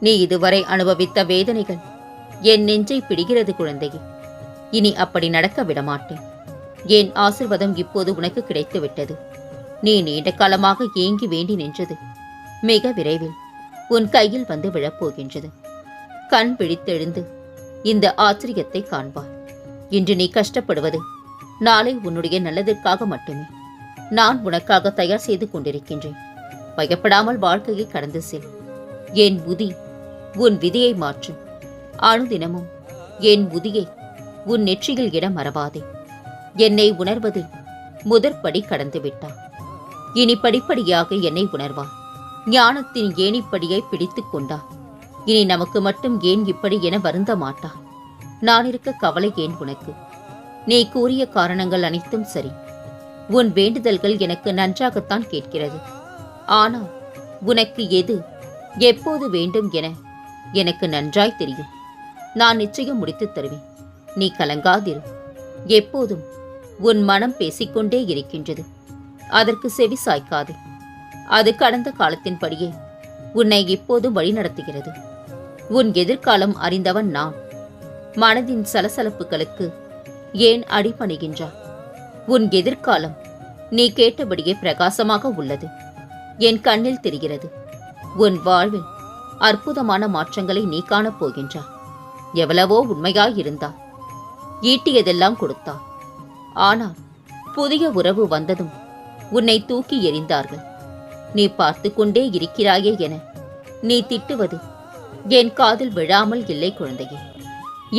நீ இதுவரை அனுபவித்த வேதனைகள் என் நெஞ்சை பிடிகிறது குழந்தையே. இனி அப்படி நடக்க விடமாட்டேன். என் ஆசிர்வாதம் இப்போது உனக்கு கிடைத்துவிட்டது. நீ நீண்ட காலமாக ஏங்கி வேண்டி நின்றது. மிக விரைவில் உன் கையில் வந்து விழப்போகின்றது. கண் பிழித்தெழுந்து இந்த ஆச்சரியத்தை காண்பாய். இன்று நீ கஷ்டப்படுவது நாளை உன்னுடைய நல்லதற்காக மட்டுமே. நான் உனக்காக தயார் செய்து கொண்டிருக்கின்றேன். பயப்படாமல் வாழ்க்கையை கடந்து செல். என் புதி உன் விதியை மாற்றும் அணுதினமும் என் புதியை உன் நெற்றியில் இட மறவாதே என்னை உணர்வதில் முதற்படி கடந்துவிட்டான். இனி படிப்படியாக என்னை உணர்வான் ஞானத்தின் ஏணிப்படியை பிடித்துக் கொண்டான் இனி நமக்கு மட்டும் ஏன் இப்படி என வருந்த மாட்டான் நான் இருக்க கவலை ஏன் உனக்கு? நீ கூறிய காரணங்கள் அனைத்தும் சரி. உன் வேண்டுதல்கள் எனக்கு நன்றாகத்தான் கேட்கிறது. ஆனால் உனக்கு எது எப்போது வேண்டும் என எனக்கு நன்றாய் தெரியும். நான் நிச்சயம் முடித்துத் தருவேன். நீ கலங்காதிரு. எப்போதும் உன் மனம் பேசிக்கொண்டே இருக்கின்றது. அதற்கு செவி சாய்க்காது. அது கடந்த காலத்தின்படியே உன்னை இப்போதும் வழிநடத்துகிறது. உன் எதிர்காலம் அறிந்தவன் நான். மனதின் சலசலப்புகளுக்கு ஏன் அடிபணிகின்றாய்? உன் எதிர்காலம் நீ கேட்டபடியே பிரகாசமாக உள்ளது. என் கண்ணில் தெரிகிறது. உன் வாழ்வில் அற்புதமான மாற்றங்களை நீ காணப் போகின்றாய் எவ்வளவோ உண்மையாயிருந்தா ஈட்டியதெல்லாம் கொடுத்தா. ஆனால் புதிய உறவு வந்ததும் உன்னை தூக்கி எறிந்தார்கள். நீ பார்த்து கொண்டே இருக்கிறாயே என நீ திட்டுவது என் காதில் விழாமல் இல்லை குழந்தையே.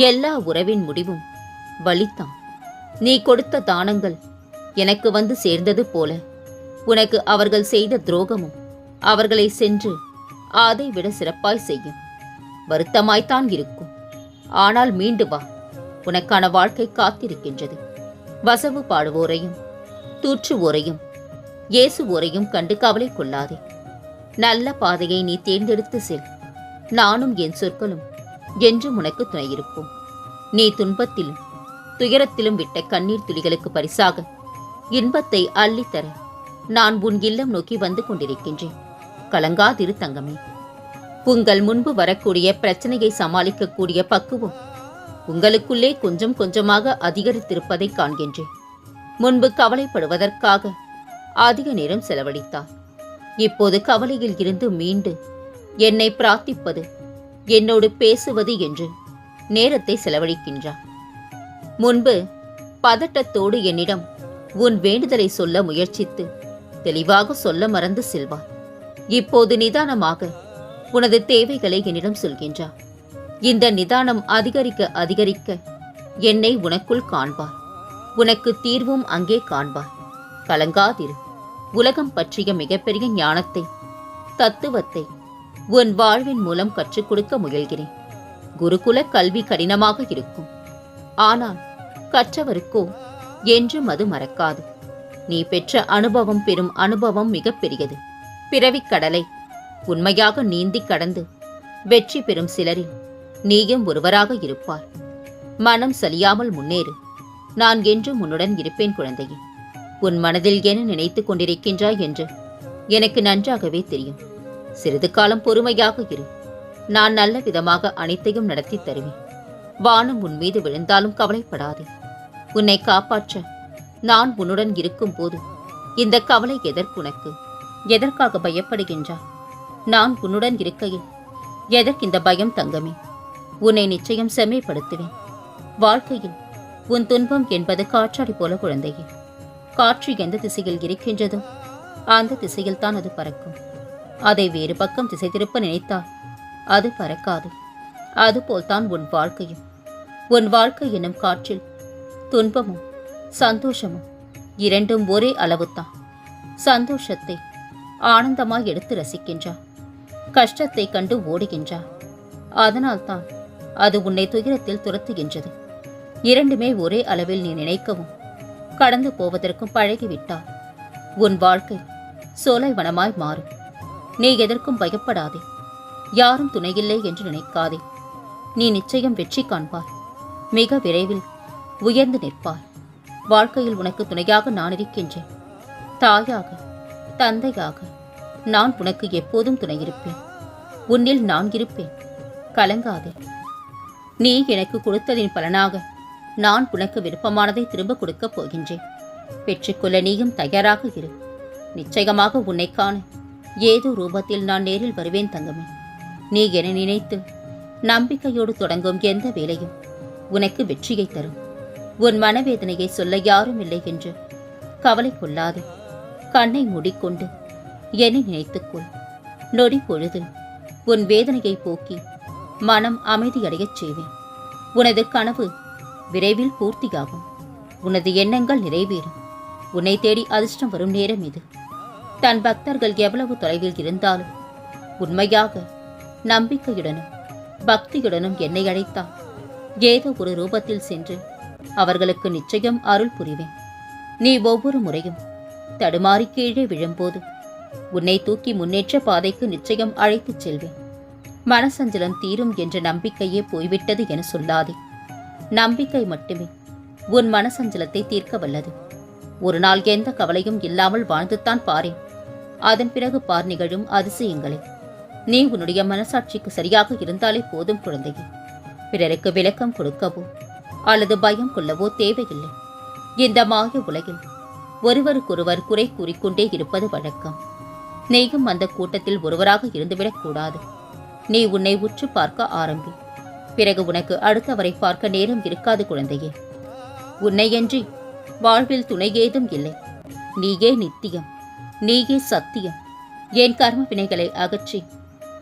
எல்லா உறவின் முடிவும் வலித்தான் நீ கொடுத்த தானங்கள் எனக்கு வந்து சேர்ந்தது போல உனக்கு அவர்கள் செய்த துரோகமும் அவர்களை சென்று அதை விட சிறப்பாய் செய்யும். வருத்தமாய்த்தான் இருக்கும். ஆனால் மீண்டு வா. உனக்கான வாழ்க்கை காத்திருக்கின்றது. வசவு பாடுவோரையும் தூற்றுவோரையும் இயேசுவோரையும் கண்டு கவலை கொள்ளாதே. நல்ல பாதையை நீ தேர்ந்தெடுத்து செல். நானும் என் சொற்களும் என்றும் உனக்கு துணையிருப்போம். நீ துன்பத்திலும் துயரத்திலும் விட்ட கண்ணீர் துளிகளுக்கு பரிசாக இன்பத்தை அள்ளித்தர நான் உன் இல்லம் நோக்கி வந்து கொண்டிருக்கின்றேன். கலங்காதிரு தங்கமே. உங்கள் முன்பு வரக்கூடிய பிரச்சனையை சமாளிக்கக்கூடிய பக்குவம் உங்களுக்குள்ளே கொஞ்சம் கொஞ்சமாக அதிகரித்திருப்பதை காண்கின்றேன். முன்பு கவலைப்படுவதற்காக அதிக நேரம் செலவழித்தார். இப்போது கவலையில் இருந்து மீண்டு என்னை பிரார்த்திப்பது என்னோடு பேசுவது என்று நேரத்தை செலவழிக்கின்றார். முன்பு பதட்டத்தோடு என்னிடம் உன் வேண்டுதலை சொல்ல முயற்சித்து தெளிவாக சொல்ல மறந்து செல்வார். இப்போது நிதானமாக உனது தேவைகளை என்னிடம் சொல்கின்றார் இந்த நிதானம் அதிகரிக்க அதிகரிக்க என்னை உனக்குள் காண்பார் உனக்கு தீர்வும் அங்கே காண்பார் கலங்காதிரு. உலகம் பற்றிய மிகப்பெரிய ஞானத்தை தத்துவத்தை உன் வாழ்வின் மூலம் கற்றுக் கொடுக்க முயல்கிறேன். குருகுல கல்வி கடினமாக இருக்கும். ஆனால் கற்றவருக்கோ என்றும் அது மறக்காது. நீ பெற்ற அனுபவம் பெறும் அனுபவம் மிகப்பெரியது. பெரியது கடலை. உண்மையாக நீந்தி கடந்து வெற்றி பெறும் சிலரில் நீயும் ஒருவராக இருப்பார் மனம் சலியாமல் முன்னேறு. நான் என்றும் உன்னுடன் இருப்பேன் குழந்தையே. உன் மனதில் என்ன நினைத்துக் கொண்டிருக்கின்றாய் என்று எனக்கு நன்றாகவே தெரியும். சிறிது காலம் பொறுமையாக இரு. நான் நல்ல விதமாக அனைத்தையும் நடத்தி தருவேன். வானம் உன் மீது விழுந்தாலும் கவலைப்படாதே. உன்னை காப்பாற்ற நான் உன்னுடன் இருக்கும்போது இந்த கவலை எதற்குனக்கு எதற்காக பயப்படுகின்றாய்? நான் உன்னுடன் இருக்கையில் எதற்கு இந்த பயம் தங்கமே? உன்னை நிச்சயம் செம்மைப்படுத்துவேன். வாழ்க்கையில் உன் துன்பம் என்பது காற்றாடி போல குழந்தையே. காற்று எந்த திசையில் இருக்கின்றதோ? அந்த திசையில் தான் அது பறக்கும். அதை வேறு பக்கம் திசை திருப்ப நினைத்தால் அது பறக்காது. அதுபோல்தான் உன் வாழ்க்கையும். உன் வாழ்க்கை என்னும் காற்றில் துன்பமும் சந்தோஷமும் இரண்டும் ஒரே அளவுதான் சந்தோஷத்தை ஆனந்தமாய் எடுத்து ரசிக்கின்றா கஷ்டத்தை கண்டு ஓடுகின்றா அதனால்தான் அது உன்னை துயரத்தில் துரத்துகின்றது. இரண்டுமே ஒரே அளவில் நீ நினைக்கவும் கடந்து போவதற்கும் பழகிவிட்டால் உன் வாழ்க்கை சோலைவனமாய் மாறும். நீ எதற்கும் பயப்படாதே. யாரும் துணையில்லை என்று நினைக்காதே. நீ நிச்சயம் வெற்றி காண்பாய். மிக விரைவில் உயர்ந்து நிற்பாய். வாழ்க்கையில் உனக்கு துணையாக நான் இருக்கின்றேன். தாயாக தந்தையாக நான் உனக்கு எப்போதும் துணையிருப்பேன். உன்னில் நான் இருப்பேன். கலங்காதே. நீ எனக்கு கொடுத்ததின் பலனாக நான் உனக்கு விருப்பமானதை திரும்ப கொடுக்கப் போகின்றேன். பெற்றுக்கொள்ள நீயும் தயாராக இரு. நிச்சயமாக உன்னை காண ஏதோ ரூபத்தில் நான் நேரில் வருவேன் தங்கமே. நீ என நினைத்து நம்பிக்கையோடு தொடங்கும் எந்த வேலையும் உனக்கு வெற்றியை தரும். உன் மனவேதனையை சொல்ல யாரும் இல்லை என்று கவலை கொள்ளாது. கண்ணை மூடிக்கொண்டு என்னை நினைத்துக்கொள். நொடி பொழுது உன் வேதனையை போக்கி மனம் அமைதியடையச் செய்வேன். உனது கனவு விரைவில் பூர்த்தியாகும். உனது எண்ணங்கள் நிறைவேறும். உன்னை தேடி அதிர்ஷ்டம் வரும் நேரம் இது. தன் பக்தர்கள் எவ்வளவு தொலைவில் இருந்தாலும் உண்மையாக நம்பிக்கையுடனும் பக்தியுடனும் என்னை அழைத்தால் ஏதோ ஒரு ரூபத்தில் சென்று அவர்களுக்கு நிச்சயம் அருள் புரிவேன். நீ ஒவ்வொரு முறையும் தடுமாறி கீழே விழும்போது உன்னை தூக்கி முன்னேற்ற பாதைக்கு நிச்சயம் அழைத்துச் செல்வேன். மனசஞ்சலம் தீரும் என்ற நம்பிக்கையே போய்விட்டது என சொல்லாதே. நம்பிக்கை மட்டுமே. உன் மனசஞ்சலத்தை தீர்க்க வல்லது. ஒரு நாள் எந்த கவலையும் இல்லாமல் வாழ்ந்துத்தான் பாரேன். அதன் பிறகு பார் நிகழும் அதிசயங்களை. நீ உன்னுடைய மனசாட்சிக்கு சரியாக இருந்தாலே போதும் குழந்தையே. பிறருக்கு விளக்கம் கொடுக்கவோ அல்லது பயம் கொள்ளவோ தேவையில்லை. இந்த மாய உலகில் ஒருவருக்கொருவர் குறை கூறிக்கொண்டே இருப்பது வழக்கம். நீயும் அந்த கூட்டத்தில் ஒருவராக இருந்துவிடக் கூடாது நீ உன்னை உற்று பார்க்க ஆரம்பி. பிறகு உனக்கு அடுத்தவரை பார்க்க நேரம் இருக்காது குழந்தையே. உன்னையன்றி வாழ்வில் துணை ஏதும் இல்லை. நீயே நித்தியம். நீயே சத்தியம். என் கர்ம வினைகளை அகற்றி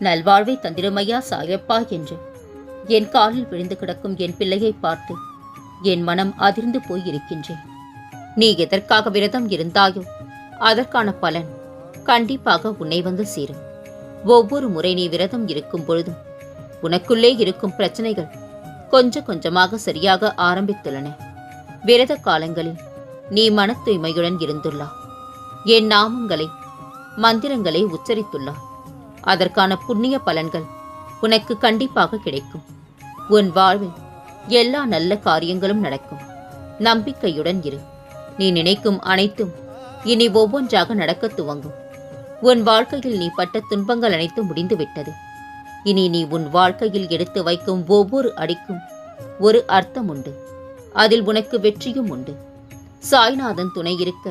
நல்வாழ்வை தந்திரமையா சாயப்பா என்று. என் காலில் விழுந்து கிடக்கும் என் பிள்ளையை பார்த்து என் மனம் அதிர்ந்து போயிருக்கின்றேன். நீ எதற்காக விரதம் இருந்தாயோ அதற்கான பலன் கண்டிப்பாக உன்னை வந்து சேரும். ஒவ்வொரு முறை நீ விரதம் இருக்கும் பொழுதும் உனக்குள்ளே இருக்கும் பிரச்சனைகள் கொஞ்சம் கொஞ்சமாக சரியாக ஆரம்பித்துள்ளன. விரத காலங்களில் நீ மன தூய்மையுடன் இருந்துள்ளாய் என் நாமங்களை மந்திரங்களை உச்சரித்துள்ளாய் அதற்கான புண்ணிய பலன்கள் உனக்கு கண்டிப்பாக கிடைக்கும். உன் வாழ்வில் எல்லா நல்ல காரியங்களும் நடக்கும். நம்பிக்கையுடன் இரு. நீ நினைக்கும் அனைத்தும் இனி ஒவ்வொன்றாக நடக்கத் துவங்கும். உன் வாழ்க்கையில் நீ பட்ட துன்பங்கள் அனைத்தும் முடிந்துவிட்டது. இனி நீ உன் வாழ்க்கையில் எடுத்து வைக்கும் ஒவ்வொரு அடிக்கும் ஒரு அர்த்தம் உண்டு. அதில் உனக்கு வெற்றியும் உண்டு. சாய்நாதன் துணை இருக்க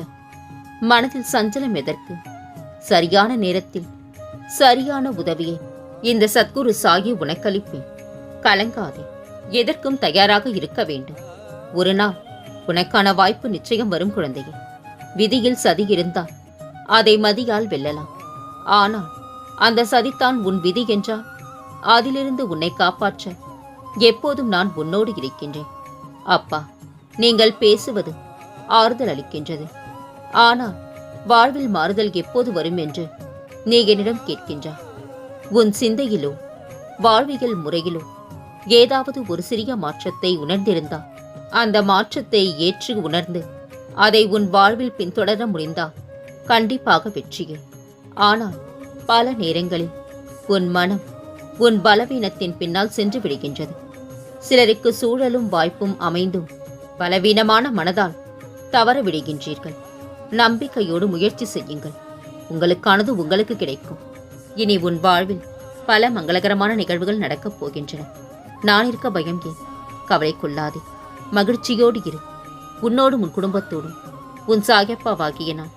மனதில் சஞ்சலம் எதற்கு? சரியான நேரத்தில் சரியான உதவியை. இந்த சத்குரு சாயி உனக்களிப்பேன். கலங்காதே. எதற்கும் தயாராக இருக்க வேண்டும். ஒரு நாள் உனக்கான வாய்ப்பு நிச்சயம் வரும் குழந்தையே. விதியில் சதி இருந்தால் அதை மதியால் வெல்லலாம். ஆனால் அந்த சதித்தான் உன் விதி என்றால் அதிலிருந்து உன்னை காப்பாற்ற எப்போதும் நான் உன்னோடு இருக்கின்றேன். அப்பா நீங்கள் பேசுவது ஆறுதல் அளிக்கின்றது. ஆனால் வாழ்வில் மாறுதல் எப்போது வரும் என்று நீ என்னிடம் கேட்கின்றாய். உன் சிந்தையிலோ வாழ்வியல் முறையிலோ ஏதாவது ஒரு சிறிய மாற்றத்தை உணர்ந்திருந்தால் அந்த மாற்றத்தை ஏற்று உணர்ந்து அதை உன் வாழ்வில் பின்தொடர முடிந்தா கண்டிப்பாக வெற்றியே ஆனால் பல நேரங்களில் உன் மனம் உன் பலவீனத்தின் பின்னால் சென்று விடுகின்றது. சிலருக்கு சூழலும் வாய்ப்பும் அமைந்தும் பலவீனமான மனதால் தவற விடுகின்றீர்கள். நம்பிக்கையோடு முயற்சி செய்யுங்கள். உங்களுக்கானது உங்களுக்கு கிடைக்கும். இனி உன் வாழ்வில் பல மங்களகரமான நிகழ்வுகள் நடக்கப் போகின்றன. நான் இருக்க பயம் ஏன்? கவலை கொள்ளாதே. மகிழ்ச்சியோடு இரு. உன்னோடும் உன் குடும்பத்தோடும். உன் சாகப்பாவாகிய நான்